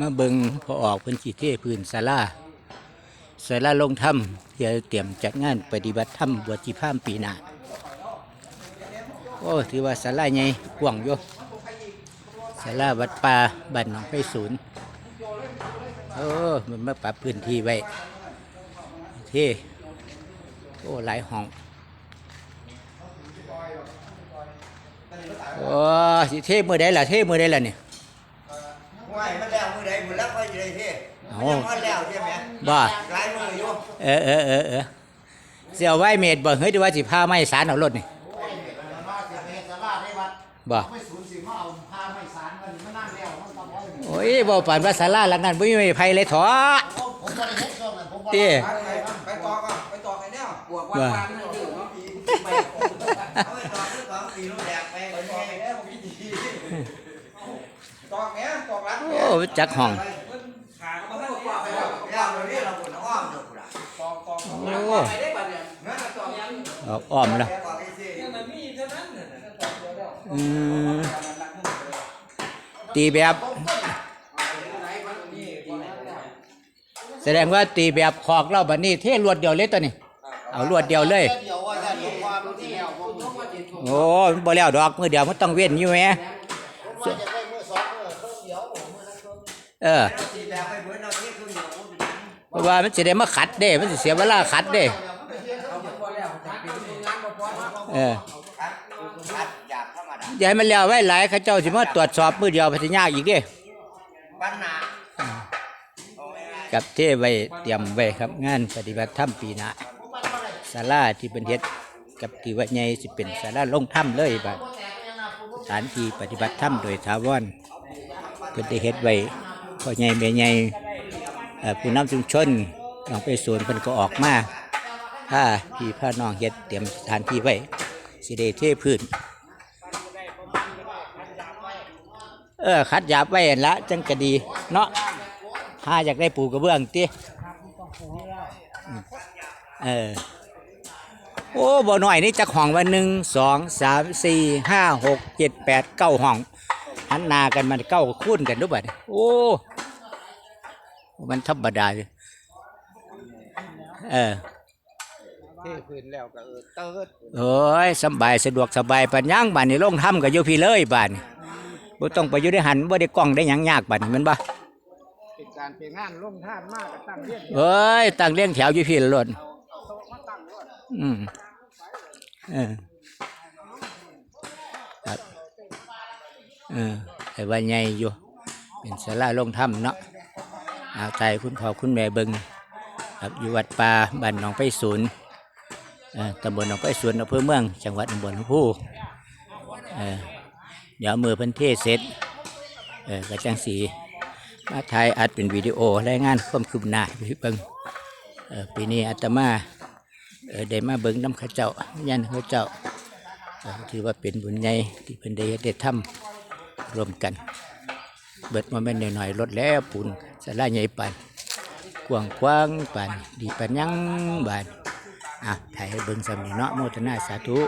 มาเบิงพอออกพื้นที่เทพื้นศาลาศาลาลงถ้ำเพื่อเตรียมจัดงานปฏิบัติธรรมบวชจีพรามปีหน้าโอ้ถือว่าศาลาใหญ่กว้างอยู่ศาลาวัดป่าบ้านหนองไผ่ศูนย์โอ้มันมาปรับพื้นที่ไว้เท่โอ้หลายห้องโอ้สิเท่มือใดล่ะเท่มือใดล่ะเนี่ย ว่ามันแล้วมือใดมือแล้วค่อยจะได้ เท่เอามันยังมันแล้วใช่ไหมบ่ หลายมืออยู่เออเออเออเออเสียวไว้เมดบ่เฮ้ยดีว่าสิพาไม้สารเอารถนี่ว่าจะไปสลาได้วัดบ่ไม่สูญสิมาเอาพาไม่สารมันมานั่งแล้วมันต้องเอาโอ้ยบ่ปานว่าศาลาหลังนั้นบ่มีไม้ไผเลยถอผมบ่ได้เฮ็ดช่วงนั้นผมบ่เต้ไปไปต่อก็ไปต่อกันแล้วบวกวันว่าวันนั่นอยู่เนาะไปเอาไปต่อคือต่อปีลูกแดกไปไปต่อไปแล้วพี่ดีต่อแม่ต่อรักโอ้จักห้องขา อ้อ้อมนะตีแบบ แสดงว่าตีแบบขอกเราบัดนี้เท่รวดเดียวเลยตัวนี้ เอารวดเดียวเลย โอ้บ่แล้วดอกมือเดียวมันต้องเว้นอยู่ไหมเออ เพราะว่ามันสิได้มาขัดเด้ มันสิเสียเวลาขัดเด้ เอออย่าให้มันแล้วไว้หลายเขาเจ้าสิมาตรวจสอบมือเดียวพัทยากอีกเด้ปัญหาเอากับเทไว้เตรียมไว้ครับงานปฏิบัติธรรมปีหน้าศาลาที่เป็นเฮ็ดกับที่วัดใหญ่สิเป็นศาลาลงถ้ำเลยบัดสถานที่ปฏิบัติธรรมโดยถาวรเพิ่นได้เฮ็ดไว้พ่อใหญ่แม่ใหญ่ ผู้นำชุมชนน้องไปสวนเพิ่นก็ออกมาถ้าพี่พาน้องเฮ็ดเตรียมสถานที่ไว้สิได้เทพื้นเออขัดหยาบไว้ละจังก็ดีเนาะถ้าอยากได้ปูกระเบื้องติเออโอ้บ่หน่อยนี่จักห้องว่าหนึ่งสองสามสี่ห้าหกเจ็ดแปดเก้าห้องหันนากันมันเก้าคูณกันด้วยบัดโอ้ มันธรรมดาเลยเออเท่พื้นแล้วก็เออเติร์ดโอ้ยสำบายสะดวกสบายปัญญังบ้านนี่ลงถ้ำกับอยู่พี่เลยบ้านนี่บ่ต้องไปอยู่ได้หันบ่ได้กล้องได้หยังยากบ้านนี่แมันบ่เป็นการเป็นงานลงท่านมากกับตั้งเรียนเอ้ยตั้งเลี้ยงแถวอยู่พี่ละโลดมาตั้งด้วยอืมเออครับเออแต่ว่าใหญ่อยู่เป็นศาลาลงถ้ำเนาะเอาใจคุณพ่อคุณแม่เบิงครับอยู่วัดป่าบ้านหนองไปศูนย์ตำบลหนองไปศูนย์อำเภอเมือง จังหวัดอุบลราชธานีเออเดี๋ยวมือพันเทศเสร็จกระจังสีมาถ่ายอัดเป็นวิดีโอรายงานความคืบหน้าพี่เบิงปีนี้อาตมาเออได้มาเบิงน้ำข้าเจ้ายันข้าเจ้าถือว่าเป็นบุญใหญ่ที่เพิ่นได้เดได้ทำรวมกัน เบิดมาแม่นหน่อยๆลดแล้วปุ่นสลาใหญ่ปันกว้างกว้างปันดีปันยังบานอะถ่ายให้เบิ่งสำนีเนาะโมทนาสาธุ